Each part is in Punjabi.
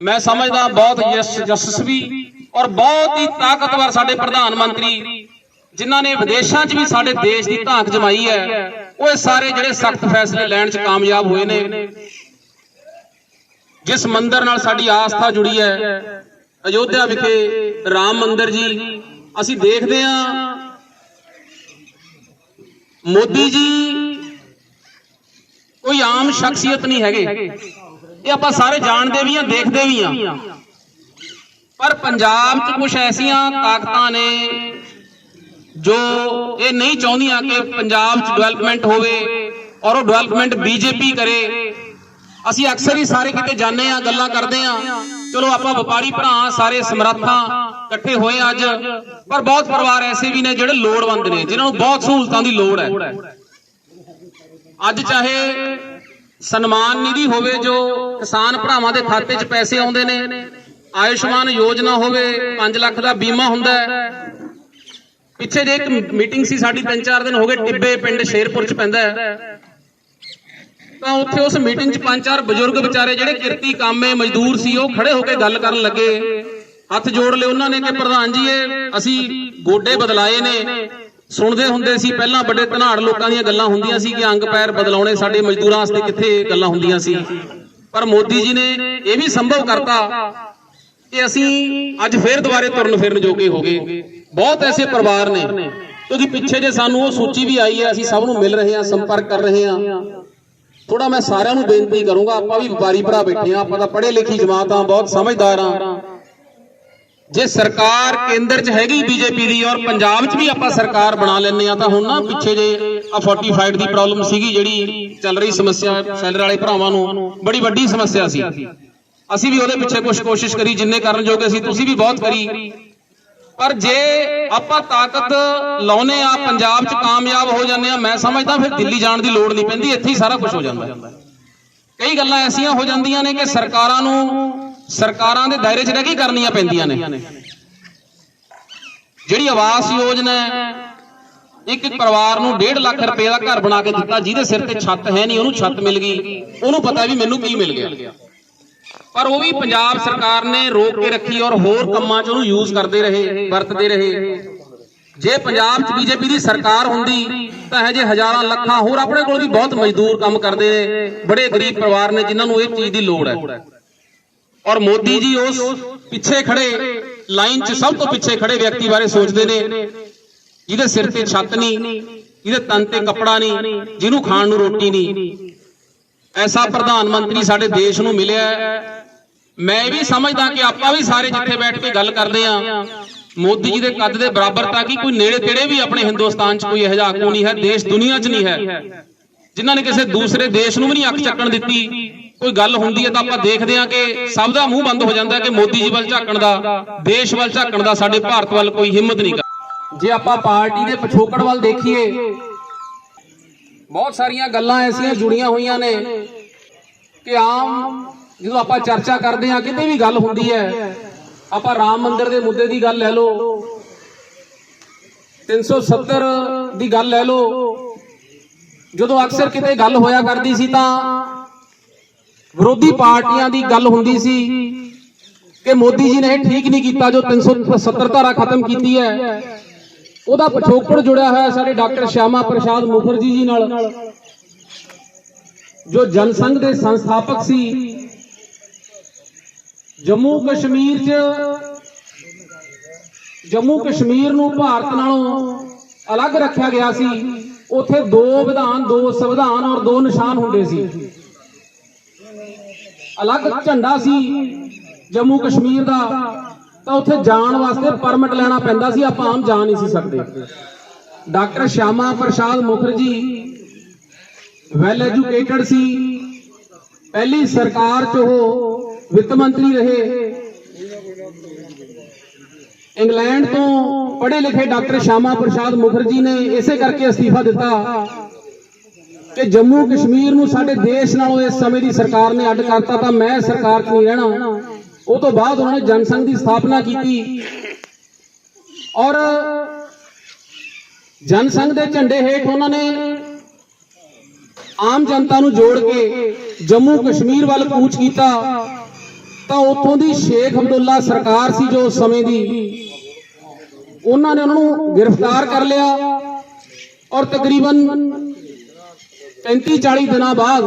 ਮੈਂ ਸਮਝਦਾ ਬਹੁਤ ਯਸ਼ ਯਸ਼ਸਵੀ ਔਰ ਬਹੁਤ ਹੀ ਤਾਕਤਵਰ ਸਾਡੇ ਪ੍ਰਧਾਨ ਮੰਤਰੀ ਜਿਨ੍ਹਾਂ ਨੇ ਵਿਦੇਸ਼ਾਂ 'ਚ ਵੀ ਸਾਡੇ ਦੇਸ਼ ਦੀ ਧਾਕ ਜਮਾਈ ਹੈ ਉਹ ਸਾਰੇ ਜਿਹੜੇ ਸਖਤ ਫੈਸਲੇ ਲੈਣ 'ਚ ਕਾਮਯਾਬ ਹੋਏ ਨੇ। ਜਿਸ ਮੰਦਿਰ ਨਾਲ ਸਾਡੀ ਆਸਥਾ ਜੁੜੀ ਹੈ ਅਯੋਧਿਆ ਵਿਖੇ ਰਾਮ ਮੰਦਿਰ ਜੀ ਅਸੀਂ ਦੇਖਦੇ ਹਾਂ ਮੋਦੀ ਜੀ ਕੋਈ ਆਮ ਸ਼ਖਸੀਅਤ ਨਹੀਂ ਹੈਗੇ। ਇਹ ਆਪਾਂ ਸਾਰੇ ਜਾਣਦੇ ਵੀ ਆ, ਦੇਖਦੇ ਵੀ ਆ। ਪਰ ਪੰਜਾਬ 'ਚ ਕੁਝ ਐਸੀਆਂ ਤਾਕਤਾਂ ਨੇ ਜੋ ਇਹ ਨਹੀਂ ਚਾਹੁੰਦੀਆਂ ਕਿ ਪੰਜਾਬ 'ਚ ਡਿਵੈਲਪਮੈਂਟ ਹੋਵੇ ਔਰ ਉਹ ਡਿਵੈਲਪਮੈਂਟ ਬੀਜੇਪੀ ਕਰੇ। ਅਸੀਂ ਅਕਸਰ ਹੀ ਸਾਰੇ ਕਿਤੇ ਜਾਂਦੇ ਆ, ਗੱਲਾਂ ਕਰਦੇ ਆ। ਚਲੋ ਆਪਾਂ ਵਪਾਰੀ ਭਰਾ, ਸਾਰੇ ਸਮਰੱਥਾਂ ਇਕੱਠੇ ਹੋਏ ਅੱਜ। ਪਰ ਬਹੁਤ ਪਰਿਵਾਰ ਐਸੇ ਵੀ ਨੇ ਜਿਹੜੇ ਲੋੜਵੰਦ ਨੇ, ਜਿਨ੍ਹਾਂ ਨੂੰ ਬਹੁਤ ਸਹੂਲਤਾਂ ਦੀ ਲੋੜ ਹੈ। ਅੱਜ ਚਾਹੇ ਸਨਮਾਨ ਨਿਧੀ ਹੋਵੇ ਜੋ ਕਿਸਾਨ ਭਰਾਵਾਂ ਦੇ ਖਾਤੇ 'ਚ ਪੈਸੇ ਆਉਂਦੇ ਨੇ, ਆਯੁਸ਼ਮਾਨ ਯੋਜਨਾ ਹੋਵੇ 5 ਲੱਖ ਦਾ ਬੀਮਾ ਹੁੰਦਾ ਪਿੱਛੇ ਜੇ ਇੱਕ ਮੀਟਿੰਗ ਸੀ ਸਾਡੀ 3-4 ਦਿਨ ਹੋ ਗਏ, ਟਿੱਬੇ ਪਿੰਡ ਸ਼ੇਰਪੁਰ 'ਚ ਪੈਂਦਾ ਤਾਂ ਉੱਥੇ ਉਸ ਮੀਟਿੰਗ 'ਚ ਪੰਜ ਚਾਰ ਬਜ਼ੁਰਗ ਵਿਚਾਰੇ ਜਿਹੜੇ ਕਿਰਤੀ ਕਾਮੇ ਮਜ਼ਦੂਰ ਸੀ, ਉਹ ਖੜੇ ਹੋ ਕੇ ਗੱਲ ਕਰਨ ਲੱਗੇ। ਹੱਥ ਜੋੜ ਲਏ ਉਹਨਾਂ ਨੇ ਕਿ ਪ੍ਰਧਾਨ ਜੀ, ਇਹ ਅਸੀਂ ਗੋਡੇ ਬਦਲਾਏ ਨੇ। ਸੁਣਦੇ ਹੁੰਦੇ ਸੀ, ਪਹਿਲਾਂ ਵੱਡੇ ਧਨਾੜ ਲੋਕਾਂ ਦੀਆਂ ਗੱਲਾਂ ਹੁੰਦੀਆਂ ਸੀ ਕਿ ਅੰਗ ਪੈਰ ਬਦਲਾਉਣੇ ਸਾਡੇ ਮਜ਼ਦੂਰਾਂ ਵਾਸਤੇ ਕਿੱਥੇ ਗੱਲਾਂ ਹੁੰਦੀਆਂ ਸੀ। ਪਰ ਮੋਦੀ ਜੀ ਨੇ ਇਹ ਵੀ ਸੰਭਵ ਕਰਤਾ ਕਿ ਅਸੀਂ ਅੱਜ ਫੇਰ ਦੁਬਾਰੇ ਤੁਰਨ ਫਿਰਨ ਜੋਗੇ ਹੋ ਗਏ। ਬਹੁਤ ਐਸੇ ਪਰਿਵਾਰ ਨੇ, ਕਿਉਂਕਿ ਪਿੱਛੇ ਜੇ ਸਾਨੂੰ ਉਹ ਸੂਚੀ ਵੀ ਆਈ ਹੈ, ਅਸੀਂ ਸਭ ਨੂੰ ਮਿਲ ਰਹੇ ਹਾਂ, ਸੰਪਰਕ ਕਰ ਰਹੇ ਹਾਂ। ਥੋੜਾ ਮੈਂ ਸਾਰਿਆਂ ਨੂੰ ਬੇਨਤੀ ਕਰੂੰਗਾ, ਆਪਾਂ ਵੀ ਵਪਾਰੀ ਭਰਾ ਬੈਠੇ ਆ ਆਪਾਂ ਤਾਂ ਪੜ੍ਹੇ ਲਿਖੀ ਜਮਾਤ ਆ ਬਹੁਤ ਸਮਝਦਾਰ ਆ ਜੇ ਸਰਕਾਰ ਕੇਂਦਰ 'ਚ ਹੈਗੀ ਬੀਜੇਪੀ ਦੀ ਔਰ ਪੰਜਾਬ 'ਚ ਵੀ ਆਪਾਂ ਸਰਕਾਰ ਬਣਾ ਲੈਂਦੇ ਆ ਤਾਂ ਹੁਣ ਨਾ ਪਿੱਛੇ ਜੇ ਆ 45 ਦੀ ਪ੍ਰੋਬਲਮ ਸੀਗੀ ਜਿਹੜੀ ਚੱਲ ਰਹੀ ਸਮੱਸਿਆ ਸੈਲਰ ਵਾਲੇ ਭਰਾਵਾਂ ਨੂੰ, ਬੜੀ ਵੱਡੀ ਸਮੱਸਿਆ ਸੀ। ਅਸੀਂ ਵੀ ਉਹਦੇ ਪਿੱਛੇ ਕੁਝ ਕੋਸ਼ਿਸ਼ ਕਰੀ, ਜਿੰਨੇ ਕਰਨ ਜੋਗੇ ਸੀ ਤੁਸੀਂ ਵੀ ਬਹੁਤ ਕਰੀ। ਪਰ ਜੇ ਆਪਾਂ ਤਾਕਤ ਲਾਉਨੇ ਆ ਪੰਜਾਬ 'ਚ ਕਾਮਯਾਬ ਹੋ ਜਾਂਦੇ ਆ ਮੈਂ ਸਮਝਦਾ ਫਿਰ ਦਿੱਲੀ ਜਾਣ ਦੀ ਲੋੜ ਨਹੀਂ ਪੈਂਦੀ, ਇੱਥੇ ਹੀ ਸਾਰਾ ਕੁਝ ਹੋ ਜਾਂਦਾ। ਕਈ ਗੱਲਾਂ ਐਸੀਆਂ ਹੋ ਜਾਂਦੀਆਂ ਨੇ ਕਿ ਸਰਕਾਰਾਂ ਨੂੰ ਸਰਕਾਰਾਂ ਦੇ ਦਾਇਰੇ 'ਚ ਰਹਿ ਕੇ ਕਰਨੀਆਂ ਪੈਂਦੀਆਂ ਨੇ। ਜਿਹੜੀ ਆਵਾਸ ਯੋਜਨਾ ਇੱਕ ਇੱਕ ਪਰਿਵਾਰ ਨੂੰ 1.5 ਲੱਖ ਰੁਪਏ ਦਾ ਘਰ ਬਣਾ ਕੇ ਦਿੱਤਾ, ਜਿਹਦੇ ਸਿਰ ਤੇ ਛੱਤ ਹੈ ਨਹੀਂ, ਉਹਨੂੰ ਛੱਤ ਮਿਲ ਗਈ। ਉਹਨੂੰ ਪਤਾ ਵੀ ਮੈਨੂੰ ਕੀ ਮਿਲ ਗਿਆ। ਪਰ ਉਹ ਵੀ ਪੰਜਾਬ ਸਰਕਾਰ ਨੇ ਰੋਕ ਕੇ ਰੱਖੀ ਔਰ ਹੋਰ ਕੰਮਾਂ 'ਚ ਉਹਨੂੰ ਯੂਜ਼ ਕਰਦੇ ਰਹੇ, ਵਰਤਦੇ ਰਹੇ। ਜੇ ਪੰਜਾਬ 'ਚ ਬੀਜੇਪੀ ਦੀ ਸਰਕਾਰ ਹੁੰਦੀ, ਤਾਂ ਇਹ ਜੇ ਹਜ਼ਾਰਾਂ ਲੱਖਾਂ ਹੋਰ ਆਪਣੇ ਕੋਲ ਵੀ ਬਹੁਤ ਮਜ਼ਦੂਰ ਕੰਮ ਕਰਦੇ ਨੇ ਬੜੇ ਗਰੀਬ ਪਰਿਵਾਰ ਨੇ ਜਿਨ੍ਹਾਂ ਨੂੰ ਇਹ ਚੀਜ਼ ਦੀ ਲੋੜ ਹੈ। ਔਰ ਮੋਦੀ ਜੀ ਉਸ ਪਿੱਛੇ ਖੜੇ ਲਾਈਨ 'ਚ ਸਭ ਤੋਂ ਪਿੱਛੇ ਖੜੇ ਵਿਅਕਤੀ ਬਾਰੇ ਸੋਚਦੇ ਨੇ। ਜਿਹਦੇ ਸਿਰ ਤੇ ਛੱਤ ਨਹੀਂ, ਜਿਹਦੇ ਤਨ ਤੇ ਕੱਪੜਾ ਨਹੀਂ, ਜਿਹਨੂੰ ਖਾਣ ਨੂੰ ਰੋਟੀ ਨਹੀਂ। ਐਸਾ ਪ੍ਰਧਾਨ ਮੰਤਰੀ ਸਾਡੇ ਦੇਸ਼ ਨੂੰ ਮਿਲਿਆ ਹੈ। ਮੈਂ ਵੀ ਸਮਝਦਾ ਕਿ ਆਪਾਂ ਵੀ ਸਾਰੇ ਜਿੱਥੇ ਬੈਠ ਕੇ ਗੱਲ ਕਰਦੇ ਆ ਮੋਦੀ ਜੀ ਦੇ ਕੱਦ ਦੇ ਬਰਾਬਰ ਤਾਂ ਕਿ ਕੋਈ ਨੇੜੇ ਤੇੜੇ ਵੀ ਆਪਣੇ ਹਿੰਦੁਸਤਾਨ 'ਚ ਕੋਈ ਇਹੋ ਜਿਹਾ ਆਗੂ ਨਹੀਂ ਹੈ, ਦੇਸ਼ ਦੁਨੀਆ 'ਚ ਨਹੀਂ ਹੈ। ਜਿਨ੍ਹਾਂ ਨੇ ਕਿਸੇ ਦੂਸਰੇ ਦੇਸ਼ ਨੂੰ ਵੀ ਨਹੀਂ ਅੱਖ ਚੱਕਣ ਦਿੱਤੀ। ਕੋਈ ਗੱਲ ਹੁੰਦੀ ਹੈ ਤਾਂ ਆਪਾਂ ਦੇਖਦੇ ਹਾਂ ਕਿ ਸਭ ਦਾ ਮੂੰਹ ਬੰਦ ਹੋ ਜਾਂਦਾ ਕਿ ਮੋਦੀ ਜੀ ਵੱਲ ਝਾਕਣ ਦਾ, ਦੇਸ਼ ਵੱਲ ਝਾਕਣ ਦਾ, ਸਾਡੇ ਭਾਰਤ ਵੱਲ ਕੋਈ ਹਿੰਮਤ ਨਹੀਂ ਕਰ ਜੇ ਆਪਾਂ ਪਾਰਟੀ ਦੇ ਪਿਛੋਕੜ ਵੱਲ ਦੇਖੀਏ, ਬਹੁਤ ਸਾਰੀਆਂ ਗੱਲਾਂ ਐਸੀਆਂ ਜੁੜੀਆਂ ਹੋਈਆਂ ਨੇ ਕਿ ਆਮ ਜਦੋਂ ਆਪਾਂ ਚਰਚਾ ਕਰਦੇ ਹਾਂ, ਕਿਤੇ ਵੀ ਗੱਲ ਹੁੰਦੀ ਹੈ, ਆਪਾਂ ਰਾਮ ਮੰਦਿਰ ਦੇ ਮੁੱਦੇ ਦੀ ਗੱਲ ਲੈ ਲਓ 370 ਦੀ ਗੱਲ ਲੈ ਲਓ, ਜਦੋਂ ਅਕਸਰ ਕਿਤੇ ਗੱਲ ਹੋਇਆ ਕਰਦੀ ਸੀ ਤਾਂ ਵਿਰੋਧੀ ਪਾਰਟੀਆਂ ਦੀ ਗੱਲ ਹੁੰਦੀ ਸੀ ਕਿ ਮੋਦੀ ਜੀ ਨੇ ਇਹ ਠੀਕ ਨਹੀਂ ਕੀਤਾ ਜੋ 370 ਧਾਰਾ ਖਤਮ ਕੀਤੀ ਹੈ। ਉਹਦਾ ਪਿਛੋਕੜ ਜੁੜਿਆ ਹੋਇਆ ਸਾਡੇ ਡਾਕਟਰ ਸ਼ਿਆਮਾ ਪ੍ਰਸਾਦ ਮੁਖਰਜੀ ਜੀ ਨਾਲ, ਜੋ ਜਨਸੰਘ ਦੇ ਸੰਸਥਾਪਕ ਸੀ। ਜੰਮੂ ਕਸ਼ਮੀਰ 'ਚ, ਜੰਮੂ ਕਸ਼ਮੀਰ ਨੂੰ ਭਾਰਤ ਨਾਲੋਂ ਅਲੱਗ ਰੱਖਿਆ ਗਿਆ ਸੀ। ਉੱਥੇ ਦੋ ਵਿਧਾਨ, ਦੋ ਸੰਵਿਧਾਨ ਔਰ ਦੋ ਨਿਸ਼ਾਨ ਹੁੰਦੇ ਸੀ। ਅਲੱਗ ਝੰਡਾ ਸੀ ਜੰਮੂ ਕਸ਼ਮੀਰ ਦਾ, ਤਾਂ ਉੱਥੇ ਜਾਣ ਵਾਸਤੇ ਪਰਮਿਟ ਲੈਣਾ ਪੈਂਦਾ ਸੀ, ਆਪਾਂ ਆਮ ਜਾ ਨਹੀਂ ਸੀ ਸਕਦੇ। Doctor Shyama Prasad Mukherjee well educated ਸੀ, ਪਹਿਲੀ ਸਰਕਾਰ 'ਚ ਉਹ ਵਿੱਤ ਮੰਤਰੀ ਰਹੇ। ਇੰਗਲੈਂਡ ਤੋਂ ਪੜ੍ਹੇ ਲਿਖੇ ਡਾਕਟਰ ਸ਼ਾਮਾ ਪ੍ਰਸਾਦ ਮੁਖਰਜੀ ਨੇ ਇਸੇ ਕਰਕੇ ਅਸਤੀਫਾ ਦਿੱਤਾ। ਕਿ ਜੰਮੂ ਕਸ਼ਮੀਰ ਨੂੰ ਸਾਡੇ ਦੇਸ਼ ਨਾਲੋਂ ਇਸ ਸਮੇਂ ਦੀ ਸਰਕਾਰ ਨੇ ਅੱਡ ਕਰਤਾ ਤਾਂ ਮੈਂ ਸਰਕਾਰ 'ਚ ਨਹੀਂ ਰਹਿਣਾ। ਉਹ ਤੋਂ ਬਾਅਦ ਉਹਨਾਂ ਨੇ ਜਨਸੰਘ ਦੀ ਸਥਾਪਨਾ ਕੀਤੀ। ਔਰ ਜਨਸੰਘ ਦੇ ਝੰਡੇ ਹੇਠ ਉਹਨਾਂ ਨੇ ਆਮ ਜਨਤਾ ਨੂੰ ਜੋੜ ਕੇ ਜੰਮੂ ਕਸ਼ਮੀਰ ਵੱਲ ਕੂਚ ਕੀਤਾ। ਤਾਂ ਉੱਥੋਂ ਦੀ ਸ਼ੇਖ ਅਬਦੁੱਲਾ ਸਰਕਾਰ ਸੀ ਜੋ ਉਸ ਸਮੇਂ ਦੀ। ਉਹਨਾਂ ਨੇ ਉਹਨਾਂ ਨੂੰ ਗ੍ਰਿਫਤਾਰ ਕਰ ਲਿਆ। ਔਰ ਤਕਰੀਬਨ 35 40 ਦਿਨਾਂ ਬਾਅਦ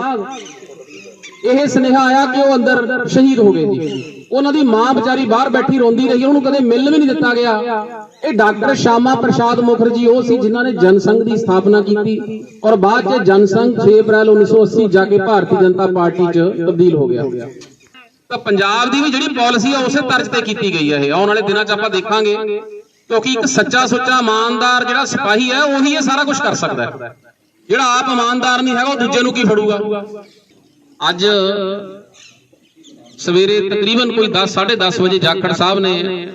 ਇਹ ਸੁਨੇਹਾ ਆਇਆ ਕਿ ਉਹ ਅੰਦਰ ਸ਼ਹੀਦ ਹੋ ਗਏ ਜੀ। ਉਹਨਾਂ ਦੀ ਮਾਂ ਵਿਚਾਰੀ ਬਾਹਰ ਬੈਠੀ ਰੋਂਦੀ ਰਹੀ, ਉਹਨੂੰ ਕਦੇ ਮਿਲਣ ਵੀ ਨਹੀਂ ਦਿੱਤਾ ਗਿਆ। ਇਹ ਡਾਕਟਰ ਸ਼ਾਮਾ ਪ੍ਰਸਾਦ ਮੁਖਰਜੀ, ਉਹ ਸੀ ਜਿਨ੍ਹਾਂ ਨੇ ਜਨਸੰਘ ਦੀ ਸਥਾਪਨਾ ਕੀਤੀ ਔਰ ਬਾਅਦ 'ਚ ਜਨਸੰਘ 6 ਅਪ੍ਰੈਲ 1980 ਜਾ ਕੇ ਭਾਰਤੀ ਜਨਤਾ ਪਾਰਟੀ 'ਚ ਤਬਦੀਲ ਹੋ ਗਿਆ। ਤਾਂ ਪੰਜਾਬ ਦੀ ਵੀ ਜਿਹੜੀ ਪਾਲਿਸੀ ਆ, ਉਸੇ ਤਰਜ਼ ਤੇ ਕੀਤੀ ਗਈ ਹੈ ਇਹ। ਆਉਣ ਵਾਲੇ ਦਿਨਾਂ 'ਚ ਆਪਾਂ ਦੇਖਾਂਗੇ। ਕਿਉਂਕਿ ਇੱਕ ਸੱਚਾ ਸੁੱਚਾ ਇਮਾਨਦਾਰ ਜਿਹੜਾ ਸਿਪਾਹੀ ਹੈ, ਉਹੀ ਇਹ ਸਾਰਾ ਕੁਝ ਕਰ ਸਕਦਾ ਹੈ। ਜਿਹੜਾ ਆਪ ਇਮਾਨਦਾਰ ਨਹੀਂ ਹੈਗਾ, ਉਹ ਦੂਜੇ ਨੂੰ ਕੀ ਫੜੂਗਾ? ਅੱਜ ਸਵੇਰੇ ਤਕਰੀਬਨ ਕੋਈ 10 10:30 ਵਜੇ ਜਾਖੜ ਸਾਹਿਬ ਨੇ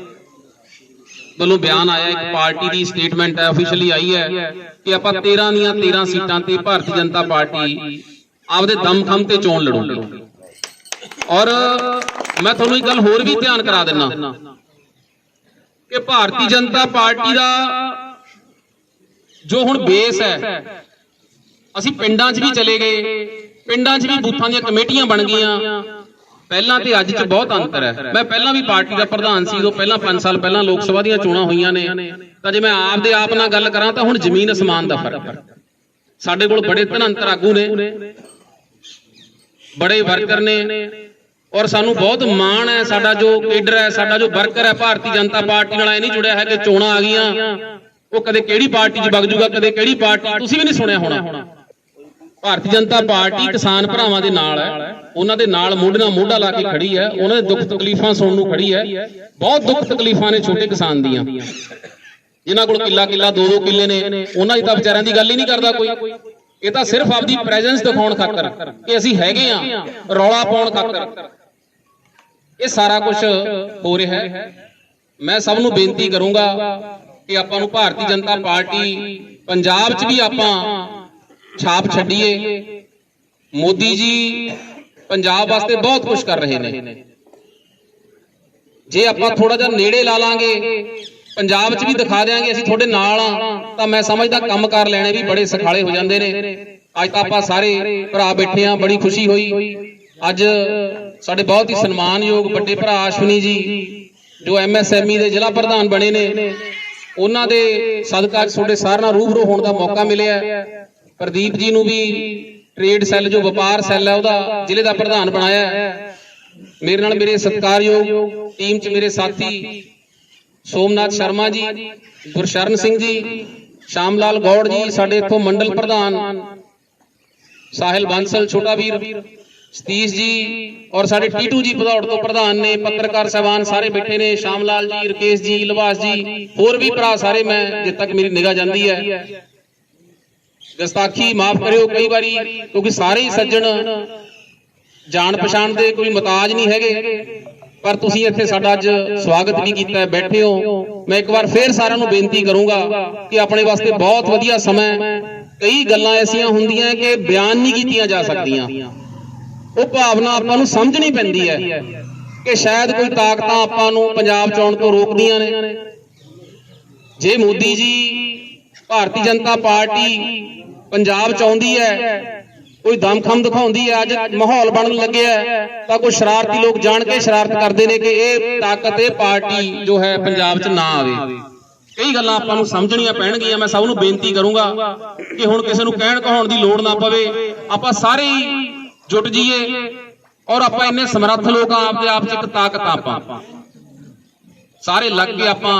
ਵੱਲੋਂ ਬਿਆਨ ਆਇਆ, ਇੱਕ ਪਾਰਟੀ ਦੀ ਸਟੇਟਮੈਂਟ ਹੈ ਅਫੀਸ਼ੀਅਲੀ ਆਈ ਹੈ ਕਿ ਆਪਾਂ 13 ਦੀਆਂ 13 ਸੀਟਾਂ ਤੇ ਭਾਰਤੀ ਜਨਤਾ ਪਾਰਟੀ ਆਪਦੇ ਦਮਖਮ ਤੇ ਚੋਣ ਲੜੂਗੀ। ਔਰ ਮੈਂ ਤੁਹਾਨੂੰ ਇੱਕ ਗੱਲ ਹੋਰ ਵੀ ਧਿਆਨ ਕਰਾ ਦਿੰਨਾ ਕਿ ਭਾਰਤੀ ਜਨਤਾ ਪਾਰਟੀ ਦਾ ਜੋ ਹੁਣ ਬੇਸ ਹੈ ਅਸੀਂ ਪਿੰਡਾਂ 'ਚ ਵੀ ਚਲੇ ਗਏ। ਪਿੰਡਾਂ 'ਚ ਵੀ ਬੂਥਾਂ ਦੀਆਂ ਕਮੇਟੀਆਂ ਬਣ ਗਈਆਂ। ਪਹਿਲਾਂ ਤੇ ਅੱਜ 'ਚ ਬਹੁਤ ਅੰਤਰ ਹੈ। ਮੈਂ ਪਹਿਲਾਂ ਵੀ ਪਾਰਟੀ ਦਾ ਪ੍ਰਧਾਨ ਸੀ, ਉਦੋਂ ਪਹਿਲਾਂ 5 ਸਾਲ ਪਹਿਲਾਂ ਲੋਕ ਸਭਾ ਦੀਆਂ ਚੋਣਾਂ ਹੋਈਆਂ ਨੇ। ਤਾਂ ਜੇ ਮੈਂ ਆਪ ਦੇ ਆਪ ਨਾਲ ਗੱਲ ਕਰਾਂ ਤਾਂ ਹੁਣ ਜ਼ਮੀਨ ਅਸਮਾਨ ਦਾ ਫ਼ਰਕ ਹੈ। ਸਾਡੇ ਕੋਲ ਬੜੇ ਧਨੰਤਰ ਆਗੂ ਨੇ, ਬੜੇ ਵਰਕਰ ਨੇ ਔਰ ਸਾਨੂੰ ਬਹੁਤ ਮਾਣ ਹੈ ਸਾਡਾ ਜੋ ਕੇਡਰ ਹੈ, ਸਾਡਾ ਜੋ ਵਰਕਰ ਹੈ, ਭਾਰਤੀ ਜਨਤਾ ਪਾਰਟੀ ਨਾਲ ਇਹ ਨਹੀਂ ਜੁੜਿਆ ਹੈ ਕਿ ਚੋਣਾਂ ਆ ਗਈਆਂ। ਉਹ ਕਦੇ ਕਿਹੜੀ ਪਾਰਟੀ 'ਚ ਵਗ ਜੂਗਾ, ਕਦੇ ਕਿਹੜੀ ਪਾਰਟੀ, ਤੁਸੀਂ ਵੀ ਨਹੀਂ ਸੁਣਿਆ ਹੋਣਾ। ਭਾਰਤੀ ਜਨਤਾ ਪਾਰਟੀ ਕਿਸਾਨ ਭਰਾਵਾਂ ਦੇ ਨਾਲ ਹੈ। ਉਹਨਾਂ ਦੇ ਨਾਲ ਮੋਢੇ ਨਾਲ ਮੋਢਾ ਲਾ ਕੇ ਖੜੀ ਹੈ। ਉਹਨਾਂ ਦੇ ਦੁੱਖ ਤਕਲੀਫਾਂ ਸੁਣਨ ਨੂੰ ਖੜੀ ਹੈ। ਬਹੁਤ ਦੁੱਖ ਤਕਲੀਫਾਂ ਨੇ ਛੋਟੇ ਕਿਸਾਨ ਦੀਆਂ। ਜਿਨ੍ਹਾਂ ਕੋਲ ਕਿੱਲਾ ਕਿੱਲਾ, ਦੋ ਦੋ ਕਿੱਲੇ ਨੇ, ਉਹਨਾਂ ਦੀ ਤਾਂ ਵਿਚਾਰਿਆਂ ਦੀ ਗੱਲ ਹੀ ਨਹੀਂ ਕਰਦਾ ਕੋਈ। ਇਹ ਤਾਂ ਸਿਰਫ ਆਪਦੀ ਪ੍ਰੈਜ਼ੈਂਸ ਦਿਖਾਉਣ ਖਾਤਰ ਕਿ ਅਸੀਂ ਹੈਗੇ ਆ ਰੌਲਾ ਪਾਉਣ ਖਾਤਰ। ਇਹ ਸਾਰਾ ਕੁਝ ਹੋ ਰਿਹਾ ਹੈ। ਮੈਂ ਸਭ ਨੂੰ ਬੇਨਤੀ ਕਰੂੰਗਾ ਕਿ ਆਪਾਂ ਨੂੰ ਭਾਰਤੀ ਜਨਤਾ ਪਾਰਟੀ ਪੰਜਾਬ 'ਚ ਵੀ ਆਪਾਂ ਛਾਪ ਛੱਡੀਏ। ਮੋਦੀ ਜੀ ਪੰਜਾਬ ਵਾਸਤੇ ਬਹੁਤ ਕੁਝ ਕਰ ਰਹੇ ਨੇ। ਜੇ ਆਪਾਂ ਥੋੜਾ ਜਿਹਾ ਨੇੜੇ ਲਾ ਲਾਂਗੇ, ਪੰਜਾਬ 'ਚ ਵੀ ਦਿਖਾ ਦਿਆਂਗੇ, ਅਸੀਂ ਤੁਹਾਡੇ ਨਾਲ ਆ, ਤਾਂ ਮੈਂ ਸਮਝਦਾ ਕੰਮ ਕਰ ਲੈਣੇ ਵੀ ਬੜੇ ਸਖਾਲੇ ਹੋ ਜਾਂਦੇ ਨੇ। ਅੱਜ ਤਾਂ ਆਪਾਂ ਸਾਰੇ ਭਰਾ ਬੈਠੇ ਆ, ਬੜੀ ਖੁਸ਼ੀ ਹੋਈ। ਅੱਜ ਸਾਡੇ ਬਹੁਤ ਹੀ ਸਨਮਾਨਯੋਗ ਵੱਡੇ ਭਰਾ ਅਸ਼ਵਨੀ ਜੀ, ਜੋ ਐਮਐਸਐਮਈ ਦੇ ਜ਼ਿਲ੍ਹਾ ਪ੍ਰਧਾਨ ਬਣੇ ਨੇ। ਉਹਨਾਂ ਦੇ ਸਦਕਾ 'ਚ ਤੁਹਾਡੇ ਸਾਰਿਆਂ ਨਾਲ ਰੂਬਰੂ ਹੋਣ ਦਾ ਮੌਕਾ ਮਿਲਿਆ। ਪ੍ਰਦੀਪ ਜੀ ਨੂੰ ਵੀ ਟ੍ਰੇਡ ਸੈੱਲ ਜੋ ਵਪਾਰ ਸੈੱਲ ਹੈ ਉਹਦਾ ਜ਼ਿਲ੍ਹੇ ਦਾ ਪ੍ਰਧਾਨ ਬਣਾਇਆ ਹੈ। ਮੇਰੇ ਨਾਲ ਮੇਰੇ ਸਤਿਕਾਰਯੋਗ ਟੀਮ 'ਚ ਮੇਰੇ ਸਾਥੀ ਸੋਮਨਾਥ ਸ਼ਰਮਾ ਜੀ, ਗੁਰਸ਼ਰਨ ਸਿੰਘ ਜੀ ਸ਼ਾਮ ਲਾਲ ਗੌੜ ਜੀ, ਸਾਡੇ ਇੱਥੋਂ ਮੰਡਲ ਪ੍ਰਧਾਨ ਸਾਹਿਲ ਬਾਂਸਲ, ਛੋਟਾ ਵੀਰ ਸਤੀਸ਼ ਜੀ ਔਰ ਸਾਡੇ ਟੀਟੂ ਜੀ ਭਦੌੜ ਤੋਂ ਪ੍ਰਧਾਨ ਨੇ ਪੱਤਰਕਾਰ ਸਹਿਬਾਨ ਸਾਰੇ ਬੈਠੇ ਨੇ ਸ਼ਾਮ ਲਾਲ ਜੀ, ਰਕੇਸ਼ ਜੀ, ਲਵਾਸ ਜੀ, ਹੋਰ ਵੀ ਭਰਾ ਸਾਰੇ ਮੈਂ ਜਿੱਦ ਤੱਕ ਮੇਰੀ ਨਿਗਾਹ ਜਾਂਦੀ ਹੈ। ਗਸਤਾਖੀ ਮਾਫ ਕਰਿਓ ਕਈ ਵਾਰੀ, ਕਿਉਂਕਿ ਸਾਰੇ ਹੀ ਸੱਜਣ ਜਾਣ ਪਛਾਣ ਦੇ ਕੋਈ ਮਤਾਜ ਨਹੀਂ ਹੈਗੇ। ਪਰ ਤੁਸੀਂ ਇੱਥੇ ਸਾਡਾ ਅੱਜ ਸਵਾਗਤ ਵੀ ਕੀਤਾ, ਬੈਠੇ ਹੋ। ਮੈਂ ਇੱਕ ਵਾਰ ਫੇਰ ਸਾਰਿਆਂ ਨੂੰ ਬੇਨਤੀ ਕਰੂੰਗਾ ਕਿ ਆਪਣੇ ਵਾਸਤੇ ਬਹੁਤ ਵਧੀਆ ਸਮਾਂ ਕਈ ਗੱਲਾਂ ਐਸੀਆਂ ਹੁੰਦੀਆਂ ਕਿ ਬਿਆਨ ਨਹੀਂ ਕੀਤੀਆਂ ਜਾ ਸਕਦੀਆਂ। ਉਹ ਭਾਵਨਾ ਆਪਾਂ ਨੂੰ ਸਮਝਣੀ ਪੈਂਦੀ ਹੈ ਕਿ ਸ਼ਾਇਦ ਕੋਈ ਤਾਕਤਾਂ ਆਪਾਂ ਨੂੰ ਪੰਜਾਬ ਚ ਆਉਣ ਤੋਂ ਰੋਕਦੀਆਂ ਨੇ। ਜੇ ਮੋਦੀ ਜੀ, ਭਾਰਤੀ ਜਨਤਾ ਪਾਰਟੀ ਪੰਜਾਬ ਚ ਹੈ, ਕੋਈ ਦਮਖਮ ਦਿਖਾਉਂਦੀ ਹੈ, ਅੱਜ ਮਾਹੌਲ ਬਣਨ ਲੱਗਿਆ ਤਾਂ ਕੋਈ ਸ਼ਰਾਰਤੀ ਲੋਕ ਜਾਣ ਕੇ ਸ਼ਰਾਰਤ ਕਰਦੇ ਨੇ ਕਿ ਇਹ ਤਾਕਤ, ਇਹ ਪਾਰਟੀ ਜੋ ਹੈ ਪੰਜਾਬ ਚ ਨਾ ਆਵੇ। ਕਈ ਗੱਲਾਂ ਆਪਾਂ ਨੂੰ ਸਮਝਣੀਆਂ ਪੈਣਗੀਆਂ, ਮੈਂ ਸਭ ਨੂੰ ਬੇਨਤੀ ਕਰੂੰਗਾ ਕਿ ਹੁਣ ਕਿਸੇ ਨੂੰ ਕਹਿਣ ਕਹਾਉਣ ਦੀ ਲੋੜ ਨਾ ਪਵੇ, ਆਪਾਂ ਸਾਰੇ ਹੀ ਜੁਟ ਜਾਈਏ ਔਰ ਆਪਾਂ ਇੰਨੇ ਸਮਰੱਥ ਲੋਕ ਆ ਆਪਦੇ ਆਪ ਚ ਇੱਕ ਤਾਕਤ ਆਪਾਂ। ਸਾਰੇ ਲੱਗ ਕੇ ਆਪਾਂ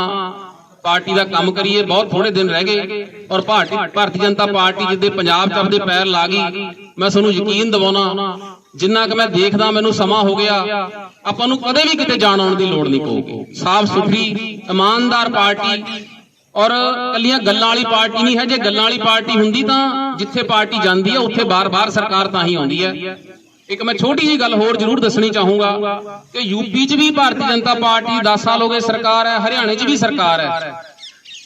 ਪਾਰਟੀ ਦਾ ਕੰਮ ਕਰੀਏ, ਬਹੁਤ ਥੋੜੇ ਦਿਨ ਰਹਿ ਗਏ ਔਰ ਭਾਰਤੀ ਭਾਰਤੀ ਜਨਤਾ ਪਾਰਟੀ ਜਿੱਦੇ ਪੰਜਾਬ ਚ ਆਪਦੇ ਪੈਰ ਲਾ ਗਈ, ਮੈਂ ਤੁਹਾਨੂੰ ਯਕੀਨ ਦਿਵਾਉਣਾ, ਜਿੰਨਾ ਕਿ ਮੈਂ ਦੇਖਦਾ, ਮੈਨੂੰ ਸਮਾਂ ਹੋ ਗਿਆ, ਆਪਾਂ ਨੂੰ ਕਦੇ ਵੀ ਕਿਤੇ ਜਾਣ ਆਉਣ ਦੀ ਲੋੜ ਨਹੀਂ ਪਊਗੀ। ਸਾਫ਼ ਸੁਥਰੀ, ਇਮਾਨਦਾਰ ਪਾਰਟੀ ਔਰ ਕੱਲੀਆਂ ਗੱਲਾਂ ਵਾਲੀ ਪਾਰਟੀ ਨਹੀਂ ਹੈ, ਜੇ ਗੱਲਾਂ ਵਾਲੀ ਪਾਰਟੀ ਹੁੰਦੀ ਤਾਂ ਜਿੱਥੇ ਪਾਰਟੀ ਜਾਂਦੀ ਹੈ ਉੱਥੇ ਬਾਰ-ਬਾਰ ਸਰਕਾਰ ਤਾਂ ਹੀ ਆਉਂਦੀ ਹੈ। ਇੱਕ ਮੈਂ ਛੋਟੀ ਜੀ ਗੱਲ ਹੋਰ ਜ਼ਰੂਰ ਦੱਸਣੀ ਚਾਹੂੰਗਾ ਕਿ ਯੂਪੀ 'ਚ ਵੀ ਭਾਰਤੀ ਜਨਤਾ ਪਾਰਟੀ 10 ਸਾਲ ਹੋ ਗਏ ਸਰਕਾਰ ਹੈ, ਹਰਿਆਣੇ 'ਚ ਵੀ ਸਰਕਾਰ ਹੈ।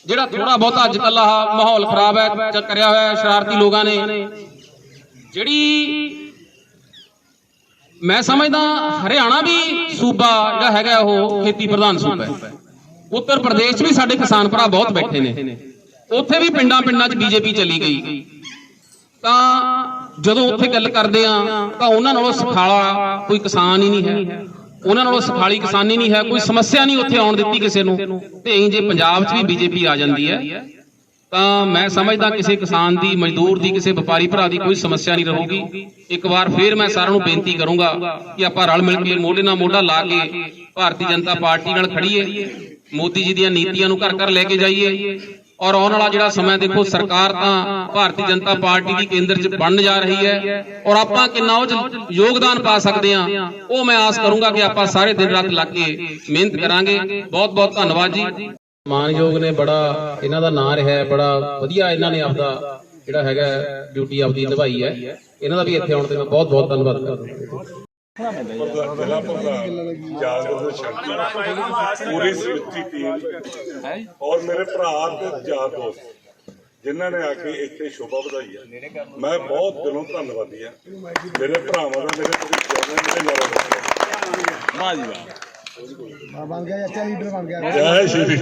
ਜਿਹੜਾ ਥੋੜਾ ਬਹੁਤਾ ਅੱਜ ਕੱਲ੍ਹ ਆਹ ਮਾਹੌਲ ਖਰਾਬ ਹੈ, ਚ- ਕਰਿਆ ਹੋਇਆ ਸ਼ਰਾਰਤੀ ਲੋਕਾਂ ਨੇ। ਜਿਹੜੀ ਮੈਂ ਸਮਝਦਾ ਹਰਿਆਣਾ ਵੀ ਸੂਬਾ ਜਿਹੜਾ ਹੈਗਾ ਉਹ ਖੇਤੀ ਪ੍ਰਧਾਨ ਸੂਬਾ ਹੈ। ਉੱਤਰ ਪ੍ਰਦੇਸ਼ 'ਚ ਵੀ ਸਾਡੇ ਕਿਸਾਨ ਭਰਾ ਬਹੁਤ ਬੈਠੇ ਨੇ। ਉੱਥੇ ਵੀ ਪਿੰਡਾਂ ਪਿੰਡਾਂ 'ਚ ਬੀਜੇਪੀ ਚਲੀ ਗਈ। ਤਾਂ ਜਦੋਂ ਉੱਥੇ ਗੱਲ ਕਰਦੇ ਆ ਤਾਂ ਉਹਨਾਂ ਨਾਲੋਂ ਸਖਾਲਾ ਕੋਈ ਕਿਸਾਨ ਹੀ ਨਹੀਂ ਹੈ। ਉਹਨਾਂ ਨਾਲੋਂ ਸਖਾਲੀ ਕਿਸਾਨੀ ਨਹੀਂ ਹੈ। ਕੋਈ ਸਮੱਸਿਆ ਨਹੀਂ ਉੱਥੇ ਆਉਣ ਦਿੱਤੀ ਕਿਸੇ ਨੂੰ। ਤੇ ਇਹੀ ਜੇ ਪੰਜਾਬ 'ਚ ਵੀ ਬੀਜੇਪੀ ਆ ਜਾਂਦੀ ਹੈ। ਤਾਂ ਮੈਂ ਸਮਝਦਾ ਕਿਸੇ ਕਿਸਾਨ ਦੀ, ਮਜ਼ਦੂਰ ਦੀ, ਕਿਸੇ ਵਪਾਰੀ ਭਰਾ ਦੀ ਕੋਈ ਸਮੱਸਿਆ ਨਹੀਂ ਰਹੂਗੀ। ਇੱਕ ਵਾਰ ਫੇਰ ਮੈਂ ਸਾਰਿਆਂ ਨੂੰ ਬੇਨਤੀ ਕਰੂੰਗਾ ਕਿ ਆਪਾਂ ਰਲ ਮਿਲ ਕੇ ਮੋਢੇ ਨਾਲ ਮੋਢਾ ਲਾ ਕੇ ਭਾਰਤੀ ਜਨਤਾ ਪਾਰਟੀ ਨਾਲ ਖੜੀਏ ਮੋਦੀ ਜੀ ਦੀਆਂ ਨੀਤੀਆਂ ਨੂੰ ਘਰ ਘਰ ਲੈ ਕੇ ਜਾਈਏ। ਔਰ ਆਉਣ ਵਾਲਾ ਜਿਹੜਾ ਸਮਾਂ ਦੇਖੋ, ਸਰਕਾਰ ਤਾਂ ਭਾਰਤੀ ਜਨਤਾ ਪਾਰਟੀ ਦੀ ਕੇਂਦਰ 'ਚ ਬਣਨ ਜਾ ਰਹੀ ਹੈ ਔਰ ਆਪਾਂ ਕਿੰਨਾ ਉਹ ਯੋਗਦਾਨ ਪਾ ਸਕਦੇ ਹਾਂ, ਉਹ ਮੈਂ ਆਸ ਕਰੂੰਗਾ ਕਿ ਆਪਾਂ ਸਾਰੇ ਦਿਨ ਰਾਤ ਲੱਗ ਕੇ ਮਿਹਨਤ ਕਰਾਂਗੇ। ਬਹੁਤ ਬਹੁਤ ਧੰਨਵਾਦ ਜੀ। ਮਾਨਯੋਗ ਨੇ ਬੜਾ ਇਹਨਾਂ ਦਾ ਨਾਂ ਰਿਹਾ ਬੜਾ ਵਧੀਆ ਇਹਨਾਂ ਨੇ ਆਪਦਾ ਜਿਹੜਾ ਹੈਗਾ ਡਿਊਟੀ ਆਪਦੀ ਨਿਭਾਈ ਹੈ। ਇਹਨਾਂ ਦਾ ਵੀ ਇੱਥੇ ਆਉਣ ਤੇ ਮੈਂ ਬਹੁਤ ਬਹੁਤ ਧੰਨਵਾਦ ਕਰਦਾ। ਪਹਿਲਾ ਪ੍ਰਧਾਨ ਜਾਗਰਤ ਸ਼ਕਤੀ ਪੂਰੀ ਸਮੁੱਚੀ ਟੀਮ ਔਰ ਮੇਰੇ ਭਰਾ ਤੇ ਯਾਰ ਦੋਸਤ ਜਿਨ੍ਹਾਂ ਨੇ ਆ ਕੇ ਇੱਥੇ ਸ਼ੋਭਾ ਵਧਾਈ ਹੈ। ਮੈਂ ਬਹੁਤ ਦਿਲੋਂ ਧੰਨਵਾਦੀ ਹਾਂ। ਮੇਰੇ ਭਰਾਵਾਂ ਦਾ ਮੇਰੇ ਭਤੀਜਿਆਂ ਦਾ ਮੇਰੇ ਨਾਲ ਵਾਹ ਜੀ ਵਾਹ। ਬਣ ਗਿਆ ਅੱਛਾ ਲੀਡਰ ਬਣ ਗਿਆ। ਜੈ ਸ਼੍ਰੀ